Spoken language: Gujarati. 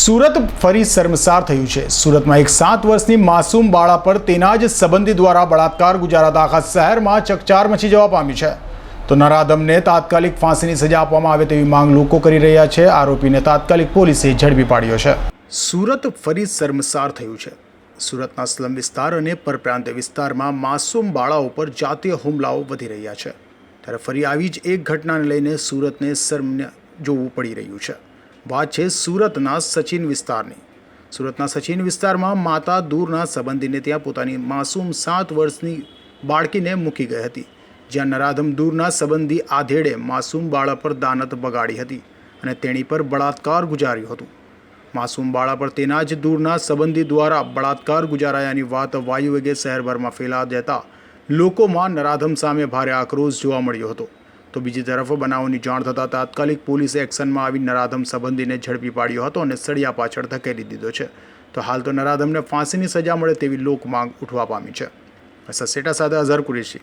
સુરત ફરી શર્મસાર થયું છે. સુરતમાં એક સાત વર્ષની માસૂમ બાળા પર તેના જ સંબંધી દ્વારા બળાત્કાર ગુજારાતા આખા શહેરમાં ચકચાર મચી જવા પામી છે. તો નરાધમને તાત્કાલિક ફાંસીની સજા આપવામાં આવે તેવી માંગ લોકો કરી રહ્યા છે. આરોપીને તાત્કાલિક પોલીસે ઝડપી પાડ્યો છે. સુરત ફરી શર્મસાર થયું છે. સુરતના સ્લમ વિસ્તાર અને પરપ્રાંત વિસ્તારમાં માસૂમ બાળાઓ પર જાતીય હુમલાઓ વધી રહ્યા છે. ત્યારે ફરી આવી જ એક ઘટનાને લઈને સુરતને શર્મને જોવું પડી રહ્યું છે. વાત છે સુરતના સચિન વિસ્તારની. સુરતના સચિન વિસ્તારમાં માતા દૂરના સંબંધીને ત્યાં પોતાની માસૂમ સાત વર્ષની બાળકીને મૂકી ગઈ હતી. જ્યાં નરાધમ દૂરના સંબંધી આધેડે માસૂમ બાળા પર દાનત બગાડી હતી અને તેણી પર બળાત્કાર ગુજાર્યો હતો. માસૂમ બાળા પર તેના જ દૂરના સંબંધી દ્વારા બળાત્કાર ગુજારાયાની વાત વાયુવેગે શહેરભરમાં ફેલા જતા લોકોમાં નરાધમ સામે ભારે આક્રોશ જોવા મળ્યો હતો. તો બીજી તરફ બનાવની જાણ થતાં તાત્કાલિક પોલીસે એક્શનમાં આવી નરાધમ સંબંધીને ઝડપી પાડ્યો હતો અને સળિયા પાછળ ધકેલી દીધો છે. તો હાલ તો નરાધમને ફાંસીની સજા મળે તેવી લોક માંગ ઉઠવા પામી છે. સસેટા સાથે અઝર કુરેશી.